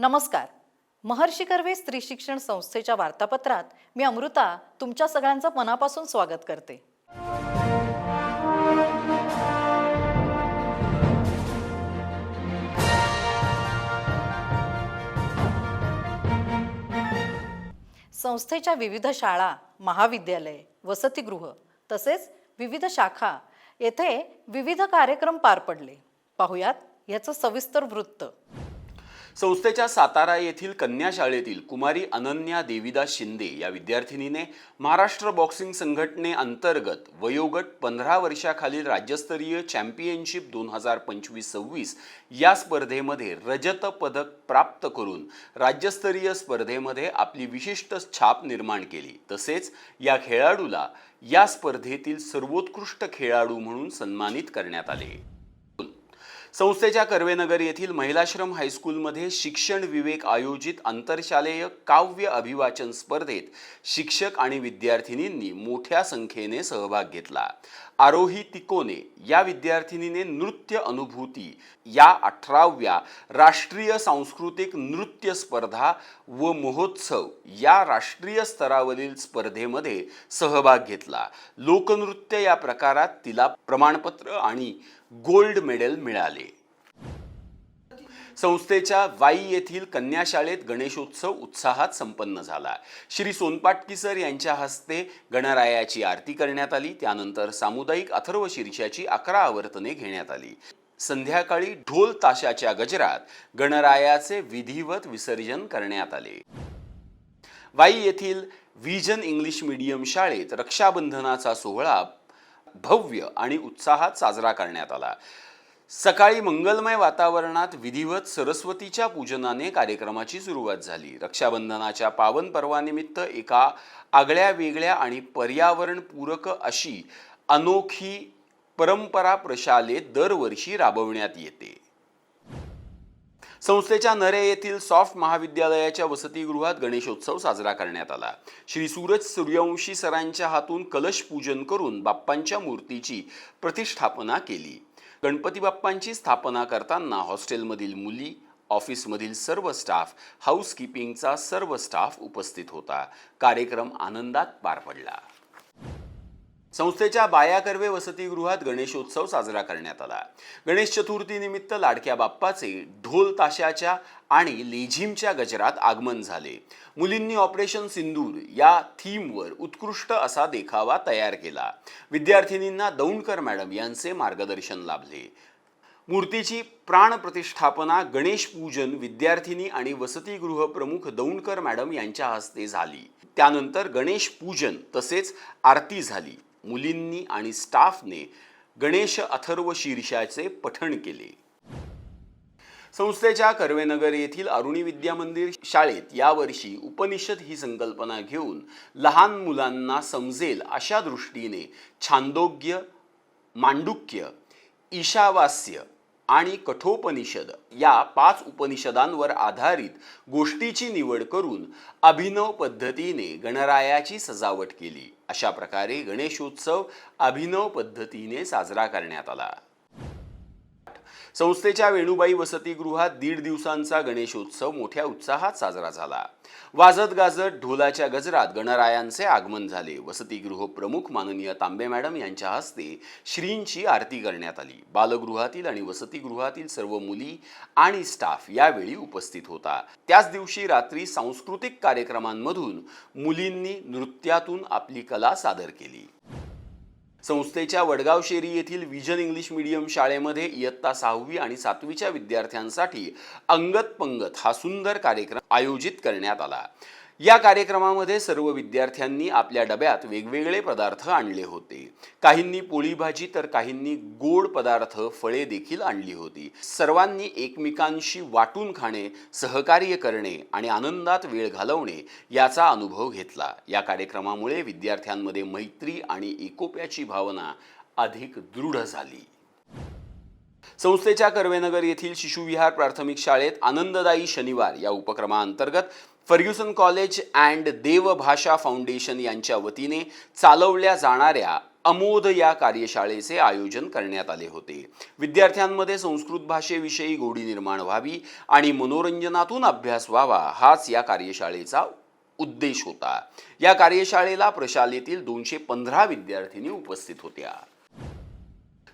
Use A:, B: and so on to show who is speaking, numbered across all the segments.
A: नमस्कार. महर्षी कर्वे स्त्री शिक्षण संस्थेच्या वार्तापत्रात मी अमृता तुमच्या सगळ्यांचं मनापासून स्वागत करते. संस्थेच्या विविध शाळा महाविद्यालय वसतिगृह तसेच विविध शाखा येथे विविध कार्यक्रम पार पडले. पाहुयात याचं सविस्तर वृत्त.
B: संस्थेच्या सातारा येथील कन्या शाळेतील कुमारी अनन्या देवीदास शिंदे या विद्यार्थिनीने महाराष्ट्र बॉक्सिंग संघटनेअंतर्गत वयोगट पंधरा वर्षाखालील राज्यस्तरीय चॅम्पियनशिप दोन हजार पंचवीस सव्वीस या स्पर्धेमध्ये रजत पदक प्राप्त करून राज्यस्तरीय स्पर्धेमध्ये आपली विशिष्ट छाप निर्माण केली. तसेच या खेळाडूला या स्पर्धेतील सर्वोत्कृष्ट खेळाडू म्हणून सन्मानित करण्यात आले. संस्थेच्या कर्वेनगर येथील महिलाश्रम हायस्कूलमध्ये शिक्षण विवेक आयोजित आंतरशालेय काव्य अभिवाचन स्पर्धेत शिक्षक आणि विद्यार्थिनींनी मोठ्या संख्येने सहभाग घेतला. आरोही तिकोने या विद्यार्थिनीने नृत्य अनुभूती या अठराव्या राष्ट्रीय सांस्कृतिक नृत्य स्पर्धा व महोत्सव या राष्ट्रीय स्तरावरील स्पर्धेमध्ये सहभाग घेतला. लोकनृत्य या प्रकारात तिला प्रमाणपत्र आणि गोल्ड मेडल मिळाले. संस्थेच्या वाई येथील कन्याशाळेत गणेशोत्सव उत्साहात संपन्न झाला. श्री सोनपाटकी सर यांच्या हस्ते गणरायाची आरती करण्यात आली. त्यानंतर सामुदायिक अथर्व शीर्षाची अकरा आवर्तने घेण्यात आली. संध्याकाळी ढोल ताशाच्या गजरात गणरायाचे विधिवत विसर्जन करण्यात आले. वाई येथील व्हिजन इंग्लिश मीडियम शाळेत रक्षाबंधनाचा सोहळा भव्य आणि उत्साहात साजरा करण्यात आला. सकाळी मंगलमय वातावरणात विधिवत सरस्वतीच्या पूजनाने कार्यक्रमाची सुरुवात झाली. रक्षाबंधनाच्या पावन पर्वानिमित्त एका आगळ्या वेगळ्या आणि पर्यावरणपूरक अशी अनोखी परंपरा प्रशालेत दरवर्षी राबवण्यात येते. संस्थेच्या नरे येथील सॉफ्ट महाविद्यालयाच्या वसतिगृहात गणेशोत्सव साजरा करण्यात आला. श्री सूरज सूर्यवंशी सरांच्या हातून कलश पूजन करून बाप्पांच्या मूर्तीची प्रतिष्ठापना केली. गणपती बाप्पांची स्थापना करताना हॉस्टेलमधील मुली ऑफिसमधील सर्व स्टाफ हाऊसकीपिंगचा सर्व स्टाफ उपस्थित होता. कार्यक्रम आनंदात पार पडला. संस्थेच्या बाया कर्वे वसतिगृहात गणेशोत्सव साजरा करण्यात आला. गणेश चतुर्थीनिमित्त लाडक्या बाप्पाचे ढोल ताशाच्या आणि लेझिमच्या गजरात आगमन झाले. मुलींनी ऑपरेशन सिंदूर या थीमवर उत्कृष्ट असा देखावा तयार केला. विद्यार्थिनींना दौंडकर मॅडम यांचे मार्गदर्शन लाभले. मूर्तीची प्राणप्रतिष्ठापना गणेश पूजन विद्यार्थिनी आणि वसतिगृह प्रमुख दौंडकर मॅडम यांच्या हस्ते झाली. त्यानंतर गणेश पूजन तसेच आरती झाली. मुलींनी आणि स्टाफने गणेश अथर्व शीर्षाचे पठण केले. संस्थेच्या कर्वेनगर येथील अरुणी विद्या मंदिर शाळेत यावर्षी उपनिषद ही संकल्पना घेऊन लहान मुलांना समजेल अशा दृष्टीने छांदोग्य मांडुक्य ईशावास्य आणि कठोपनिषद या पाच उपनिषदांवर आधारित गोष्टीची निवड करून अभिनव पद्धतीने गणरायाची सजावट केली. अशा प्रकारे गणेशोत्सव अभिनव पद्धतीने साजरा करण्यात आला. संस्थेच्या वेणुबाई वसतिगृहात दीड दिवसांचा गणेशोत्सव मोठ्या उत्साहात साजरा झाला. वाजत गाजत ढोलाच्या गजरात गणरायांचे आगमन झाले. वसतिगृह प्रमुख माननीय तांबे मॅडम यांच्या हस्ते श्रींची आरती करण्यात आली. बालगृहातील आणि वसतिगृहातील सर्व मुली आणि स्टाफ यावेळी उपस्थित होता. त्याच दिवशी रात्री सांस्कृतिक कार्यक्रमांमधून मुलींनी नृत्यातून आपली कला सादर केली. संस्थेच्या वडगाव शेरी येथील विजन इंग्लिश मीडियम शाळेमध्ये इयत्ता सहावी आणि सातवीच्या विद्यार्थ्यांसाठी अंगत पंगत हा सुंदर कार्यक्रम आयोजित करण्यात आला. या कार्यक्रमामध्ये सर्व विद्यार्थ्यांनी आपल्या डब्यात वेगवेगळे पदार्थ आणले होते. काहींनी पोळी भाजी तर काहींनी गोड पदार्थ फळे देखील आणली होती. सर्वांनी एकमेकांशी वाटून खाणे सहकार्य करणे आणि आनंदात वेळ घालवणे याचा अनुभव घेतला. या कार्यक्रमामुळे विद्यार्थ्यांमध्ये मैत्री आणि एकोप्याची भावना अधिक दृढ झाली. संस्थेच्या कर्वेनगर येथील शिशुविहार प्राथमिक शाळेत आनंददायी शनिवार या उपक्रमाअंतर्गत Fergusson college and Devbhasha foundation यांच्या वतीने चालवल्या जाणाऱ्या अमोद या कार्यशाळेचे आयोजन करण्यात आले होते. विद्यार्थ्यांमध्ये संस्कृत भाषेविषयी गोडी निर्माण व्हावी आणि मनोरंजनातून अभ्यास व्हावा हाच या कार्यशाळेचा उद्देश होता. या कार्यशाळेला प्रशालेतील दोनशे पंधरा विद्यार्थिनी उपस्थित होत्या.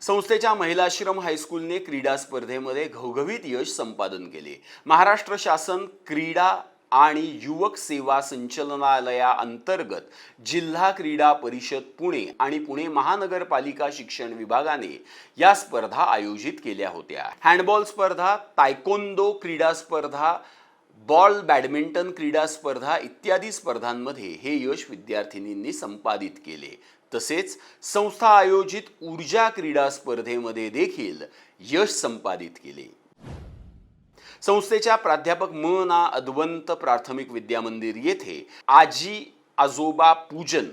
B: संस्थेच्या महिलाश्रम हायस्कूलने क्रीडा स्पर्धेमध्ये घवघवीत यश संपादन केले. महाराष्ट्र शासन क्रीडा आणि युवक सेवा संचालनालयाअंतर्गत जिल्हा क्रीडा परिषद पुणे आणि पुणे महानगरपालिका शिक्षण विभागाने या स्पर्धा आयोजित केल्या होत्या. हँडबॉल स्पर्धा तायकोंदो क्रीडा स्पर्धा बॉल बॅडमिंटन क्रीडा स्पर्धा इत्यादी स्पर्धांमध्ये हे यश विद्यार्थिनींनी संपादित केले. तसेच संस्था आयोजित ऊर्जा क्रीडा स्पर्धेमध्ये देखील यश संपादित केले. संस्थेच्या प्राध्यापक म ना अद्वंत प्राथमिक विद्यामंदिर येथे आजी आजोबा पूजन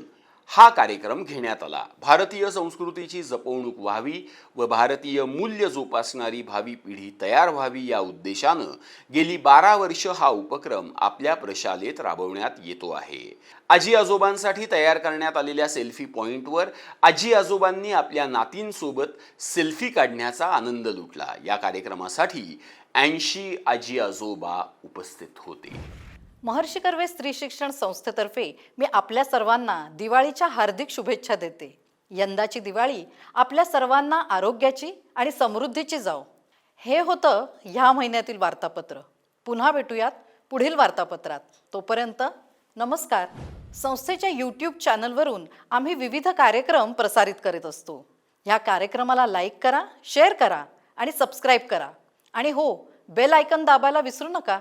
B: हा कार्यक्रम घेण्यात आला. भारतीय संस्कृतीची जपवणूक व्हावी व भारतीय मूल्य जोपासणारी भावी पिढी तयार व्हावी या उद्देशानं गेली बारा वर्ष हा उपक्रम आपल्या प्रशालेत राबवण्यात येतो आहे. आजी आजोबांसाठी तयार करण्यात आलेल्या सेल्फी पॉईंटवर आजी आजोबांनी आपल्या नातींसोबत सेल्फी काढण्याचा आनंद लुटला. या कार्यक्रमासाठी ऐंशी आजी आजोबा उपस्थित होते.
A: महर्षी कर्वे स्त्री शिक्षण संस्थेतर्फे मी आपल्या सर्वांना दिवाळीच्या हार्दिक शुभेच्छा देते. यंदाची दिवाळी आपल्या सर्वांना आरोग्याची आणि समृद्धीची जाओ हे होतं ह्या महिन्यातील वार्तापत्र. पुन्हा भेटूयात पुढील वार्तापत्रात. तोपर्यंत नमस्कार. संस्थेच्या यूट्यूब चॅनलवरून आम्ही विविध कार्यक्रम प्रसारित करीत असतो. ह्या कार्यक्रमाला लाईक करा शेअर करा आणि सबस्क्राईब करा. आणि हो बेल आयकन दाबायला विसरू नका.